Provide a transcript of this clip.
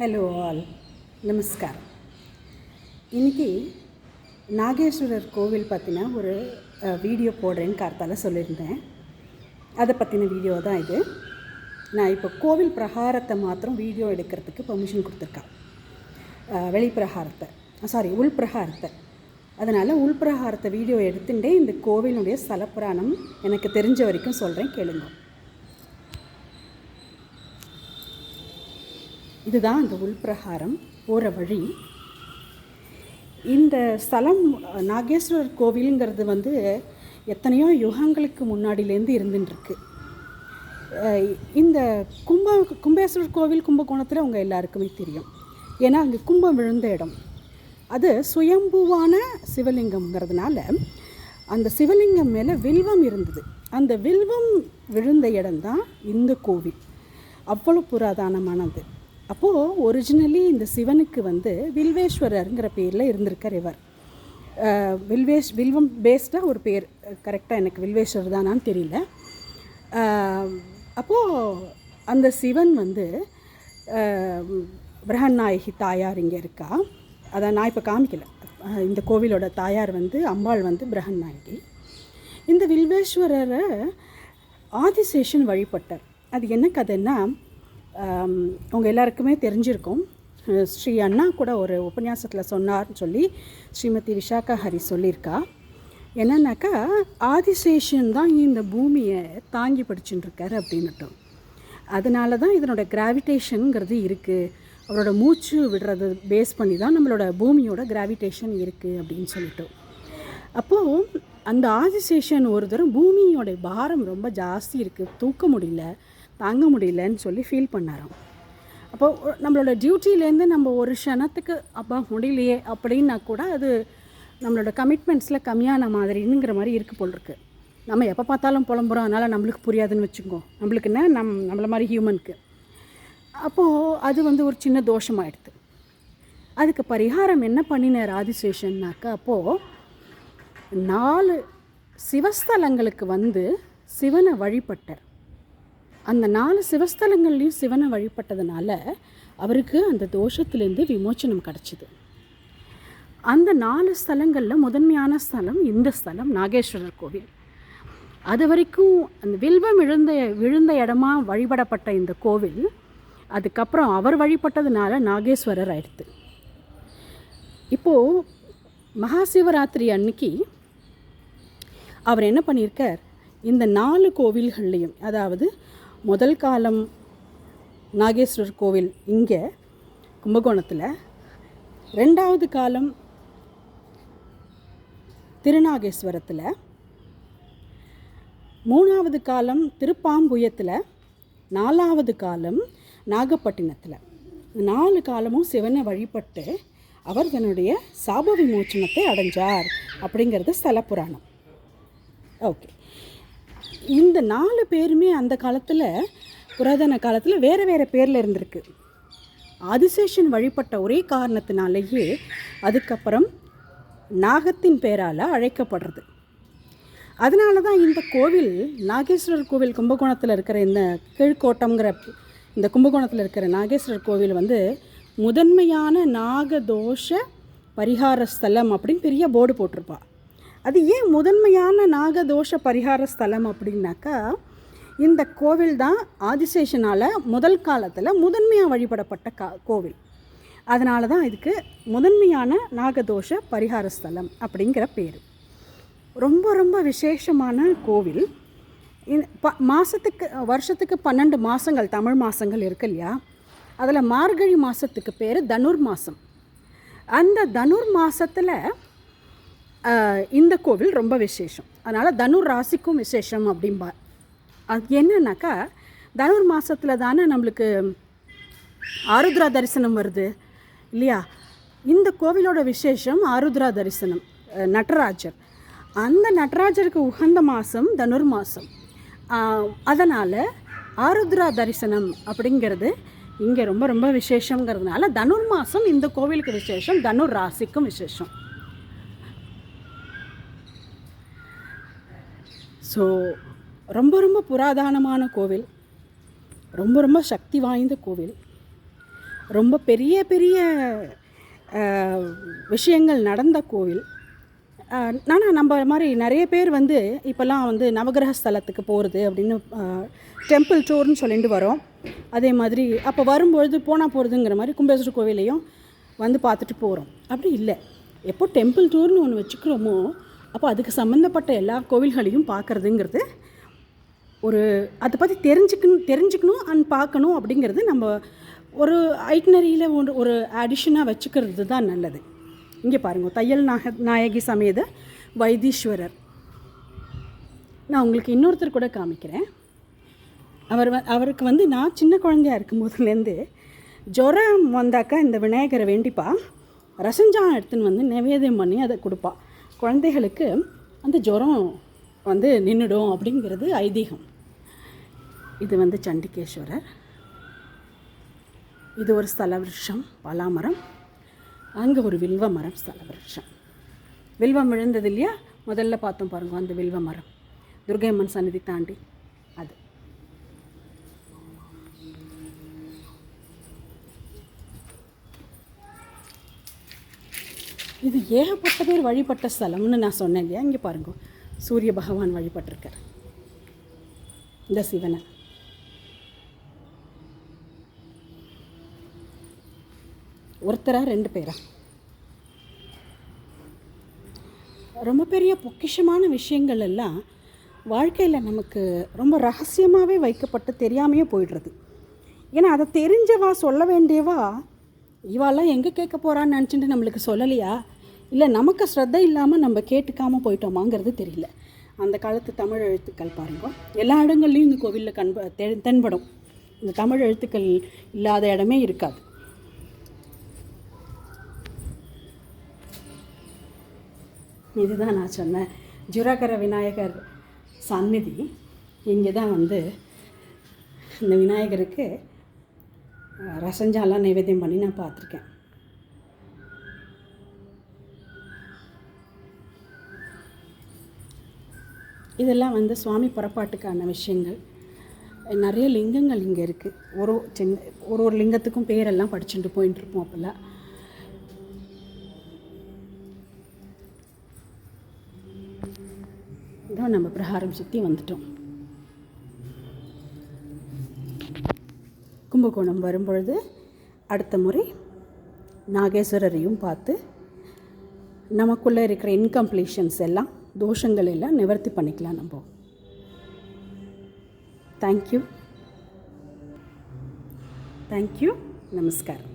Hello all நமஸ்காரம் இன்றைக்கி நாகேஸ்வரர் கோவில் பற்றின ஒரு வீடியோ போடுறேன்னு கார்த்தால சொல்லியிருந்தேன். அதை பற்றின வீடியோ தான் இது. நான் இப்போ கோவில் பிரகாரத்தை மாத்திரம் வீடியோ எடுக்கிறதுக்கு பெர்மிஷன் கொடுத்துருக்கேன். வெளிப்பிரகாரத்தை. சாரி உள்பிரகாரத்தை. அதனால் உள்பிரகாரத்தை வீடியோ எடுத்துட்டே இந்த கோவிலுடைய சலப்புராணம் எனக்கு தெரிஞ்ச வரைக்கும் சொல்கிறேன் கேளுங்க. இதுதான் அந்த உள்பிரகாரம். போகிற வழி. இந்த ஸ்தலம் நாகேஸ்வரர் கோவிலுங்கிறது வந்து எத்தனையோ யுகங்களுக்கு முன்னாடியிலேருந்து இருந்துட்டுருக்கு இந்த கும்ப கும்பேஸ்வரர் கோவில் கும்பகோணத்தில் அவங்க எல்லாருக்குமே தெரியும். ஏன்னா அங்கே கும்பம் விழுந்த இடம். அது சுயம்புவான சிவலிங்கம்ங்கிறதுனால அந்த சிவலிங்கம் மேலே வில்வம் இருந்தது. அந்த வில்வம் விழுந்த இடம்தான் இந்த கோவில். அவ்வளோ புராதனமானது. அப்போது ஒரிஜினலி இந்த சிவனுக்கு வந்து வில்வேஸ்வரருங்கிற பேரில் இருந்திருக்கார் இவர். வில்வேஷ் வில்வம் பேஸ்டாக ஒரு பேர். கரெக்டாக எனக்கு வில்வேஸ்வரர் தானான்னு தெரியல. அப்போது அந்த சிவன் வந்து அஹ், பிரகநாயகி தாயார் இங்கே இருக்கா? அதை நான் இப்போ காமிக்கல. இந்த கோவிலோட தாயார் வந்து அம்பாள் வந்து பிரகநாயகி இந்த வில்வேஸ்வரரை ஆதிசேஷன் வழிபட்டார். அது என்ன கதைன்னா உங்கள் எல்லாருக்குமே தெரிஞ்சிருக்கும். ஸ்ரீ அண்ணா கூட ஒரு உபன்யாசத்தில் சொன்னார்னு சொல்லி ஸ்ரீமதி விஷாக்கா ஹரி சொல்லியிருக்கா. என்னன்னாக்கா ஆதிசேஷன் தான் இந்த பூமியை தாங்கி பிடிச்சுட்டு இருக்காரு அப்படின்னுட்டோம். அதனால தான் இதனோட கிராவிடேஷனுங்கிறது இருக்குது அவரோட மூச்சு விடுறது பேஸ் பண்ணி தான் நம்மளோட பூமியோட கிராவிடேஷன் இருக்குது அப்படின்னு சொல்லிட்டோம். அப்போது அந்த ஆதிசேஷன் ஒரு தரம் பூமியோட பாரம் ரொம்ப ஜாஸ்தி இருக்குது தூக்க முடியல. தாங்க முடியலன்னு சொல்லி ஃபீல் பண்ணாராம். அப்போ நம்மளோட டியூட்டிலேருந்து நம்ம ஒரு க்ஷணத்துக்கு அப்பா முடியலையே அப்படின்னா கூட அது நம்மளோட கமிட்மெண்ட்ஸில் கம்மியான மாதிரிங்கிற மாதிரி இருக்கு போல் இருக்கு. நம்ம எப்போ பார்த்தாலும் புலம்புறோம். அதனால் நம்மளுக்கு புரியாதுன்னு வச்சுக்கோ. நம்மளுக்குன்னா நம் நம்மள மாதிரி ஹியூமனுக்கு அப்போது அது வந்து ஒரு சின்ன தோஷமாயிடுது. அதுக்கு பரிகாரம் என்ன பண்ணினார் ஆதிசேஷன்னாக்கா அப்போது நாலு சிவஸ்தலங்களுக்கு வந்து சிவனை வழிபட்டார். அந்த நாலு சிவஸ்தலங்கள்லேயும் சிவனை வழிபட்டதுனால அவருக்கு அந்த தோஷத்துலேருந்து விமோச்சனம் கிடச்சிது. அந்த நாலு ஸ்தலங்களில் முதன்மையான ஸ்தலம் இந்த ஸ்தலம் நாகேஸ்வரர் கோவில். அது வரைக்கும் அந்த வில்வம் விழுந்த விழுந்த இடமா வழிபடப்பட்ட இந்த கோவில் அதுக்கப்புறம் அவர் வழிபட்டதுனால நாகேஸ்வரர் ஆயிடுத்து இப்போது மகாசிவராத்திரி அன்னைக்கு அவர் என்ன பண்ணியிருக்கார்? இந்த நாலு கோவில்கள்லையும் அதாவது முதல் காலம் நாகேஸ்வரர் கோவில் இங்கே கும்பகோணத்தில். ரெண்டாவது காலம் திருநாகேஸ்வரத்தில். மூணாவது காலம் திருப்பாம்புயத்தில். நாலாவது காலம் நாகப்பட்டினத்தில். நாலு காலமும் சிவனை வழிபட்டு அவர் தன்னுடைய சாப விமோச்சனத்தை அடைஞ்சார் அப்படிங்கிறது ஸ்தல புராணம். ஓகே. இந்த நாலு பேருமே அந்த காலத்தில் புராதன காலத்தில் வேறு வேறு பேரில் இருந்திருக்கு. ஆதிசேஷன் வழிபட்ட ஒரே காரணத்தினாலேயே அதுக்கப்புறம் நாகத்தின் பேரால் அழைக்கப்படுறது. அதனால தான் இந்த கோவில் நாகேஸ்வரர் கோவில் கும்பகோணத்தில் இருக்கிற இந்த கீழ்கோட்டம்ங்கிற இந்த கும்பகோணத்தில் இருக்கிற நாகேஸ்வரர் கோவில் வந்து முதன்மையான நாகதோஷ பரிகார ஸ்தலம் அப்படின்னு பெரிய போர்டு போட்டிருப்பாள் அது ஏன் முதன்மையான நாகதோஷ பரிகார ஸ்தலம் அப்படின்னாக்கா இந்த கோவில் தான் ஆதிசேஷனால் முதல் காலத்தில் முதன்மையாக வழிபடப்பட்ட கா கோவில். அதனால தான் இதுக்கு முதன்மையான நாகதோஷ பரிகார ஸ்தலம் அப்படிங்கிற பேர். ரொம்ப ரொம்ப விசேஷமான கோவில். ப மாதத்துக்கு வருஷத்துக்கு பன்னெண்டு மாதங்கள் தமிழ் மாதங்கள் இருக்கு இல்லையா? அதில் மார்கழி மாதத்துக்கு பேர் தனுர் மாதம் அந்த தனுர் மாதத்தில் இந்த கோவில் ரொம்ப விசேஷம். அதனால் தனுர் ராசிக்கும் விசேஷம் அப்படிம்பா அது என்னன்னாக்கா தனுர் மாதத்தில் தானே நம்மளுக்கு ஆருத்ரா தரிசனம் வருது இல்லையா? இந்த கோவிலோட விசேஷம் ஆருத்ரா தரிசனம் நடராஜர். அந்த நடராஜருக்கு உகந்த மாதம் தனுர் மாதம் அதனால் ஆருத்ரா தரிசனம் அப்படிங்கிறது இங்கே ரொம்ப ரொம்ப விசேஷங்கிறதுனால தனுர் மாதம் இந்த கோவிலுக்கு விசேஷம் தனுர் ராசிக்கும் விசேஷம். ஸோ ரொம்ப ரொம்ப புராதனமான கோவில். ரொம்ப ரொம்ப சக்தி வாய்ந்த கோவில். ரொம்ப பெரிய பெரிய விஷயங்கள் நடந்த கோவில். ஆனால் நம்ம மாதிரி நிறைய பேர் வந்து இப்போல்லாம் வந்து நவகிரக ஸ்தலத்துக்கு போகிறது அப்படின்னு டெம்பிள் டூர்னு சொல்லிட்டு வரோம். அதே மாதிரி அப்போ வரும்பொழுது போனால் போகிறதுங்கிற மாதிரி கும்பேஸ்வரர் கோவிலையும் வந்து பார்த்துட்டு போகிறோம் அப்படி இல்லை. எப்போ டெம்பிள் டூர்னு ஒன்று வச்சுக்கிறோமோ அப்போ அதுக்கு சம்மந்தப்பட்ட எல்லா கோவில்களையும் பார்க்குறதுங்கிறது ஒரு அதை பற்றி தெரிஞ்சுக்கணும் தெரிஞ்சுக்கணும் அண்ட் பார்க்கணும் அப்படிங்கிறது நம்ம ஒரு ஐட்னரியில் ஒரு ஒரு அடிஷனாக வச்சுக்கிறது தான் நல்லது. இங்கே பாருங்கள் தையல் நாக நாயகி சமேத வைத்தீஸ்வரர். நான் உங்களுக்கு இன்னொருத்தர் கூட காமிக்கிறேன். அவர் வ- அவருக்கு வந்து நான் சின்ன குழந்தையா இருக்கும் போதுலேருந்து ஜுரம் வந்தாக்கா இந்த விநாயகரை வேண்டிப்பா. ரசஞ்சான் எடுத்துன்னு வந்து நிவேதியம் பண்ணி அதை கொடுப்பா. குழந்தைகளுக்கு அந்த ஜுரம் வந்து நின்றுடும் அப்படிங்கிறது ஐதீகம். இது வந்து சண்டிகேஸ்வரர். இது ஒரு ஸ்தல பலாமரம். அங்கே ஒரு வில்வ மரம் ஸ்தல வில்வம் விழுந்தது இல்லையா? முதல்ல பார்த்தோம் பாருங்க அந்த வில்வ மரம். துர்கையம்மன் சந்நிதி தாண்டி அது இது ஏகப்பட்ட பேர் வழிபட்ட ஸ்தலம்னு நான் சொன்னேன் இல்லையா? இங்கே பாருங்க. சூரிய பகவான் வழிபட்டிருக்கார். இந்த சிவனை. ஒருத்தரா ரெண்டு பேரா? ரொம்ப பெரிய பொக்கிஷமான விஷயங்கள் எல்லாம் வாழ்க்கையில் நமக்கு ரொம்ப ரகசியமாகவே வைக்கப்பட்டு தெரியாமையே போயிடுறது. ஏன்னா அதை தெரிஞ்சவா சொல்ல வேண்டியவா இவாலாம் எங்கே கேட்க போகிறான்னு நினச்சிட்டு நம்மளுக்கு சொல்லலையா? இல்லை நமக்கு ஸ்ரத்த இல்லாமல் நம்ம கேட்டுக்காமல் போயிட்டோமாங்கிறது தெரியல. அந்த காலத்து தமிழ் எழுத்துக்கள் பாருங்க. எல்லா இடங்கள்லையும் இந்த கோவிலில் கண்ப தெ- தென்படும். இந்த தமிழ் எழுத்துக்கள் இல்லாத இடமே இருக்காது. இதுதான் நான் சொன்னேன் ஜுராகர விநாயகர் சந்நிதி. இங்கே தான் வந்து இந்த விநாயகருக்கு ரசஞ்சாலாம் நைவேத்தியம் பண்ணி நான் பார்த்துருக்கேன். இதெல்லாம் வந்து சுவாமி புறப்பாட்டுக்கான விஷயங்கள். நிறைய லிங்கங்கள் இங்கே இருக்குது ஒரு சின்ன ஒரு ஒரு லிங்கத்துக்கும் பேரெல்லாம் படிச்சுட்டு போயிட்டு இருப்போம் அப்போல்லாம். இதான் நம்ம பிரகாரம் சுற்றி வந்துட்டோம். கும்பகோணம் வரும்பொழுது அடுத்த முறை நாகேஸ்வரரையும் பார்த்து நமக்குள்ளே இருக்கிற இன்கம்ப்ளீஷன்ஸ் எல்லாம் தோஷங்கள் எல்லாம் நிவர்த்தி பண்ணிக்கலாம் நம்ம. தேங்க்யூ தேங்க்யூ நமஸ்காரம்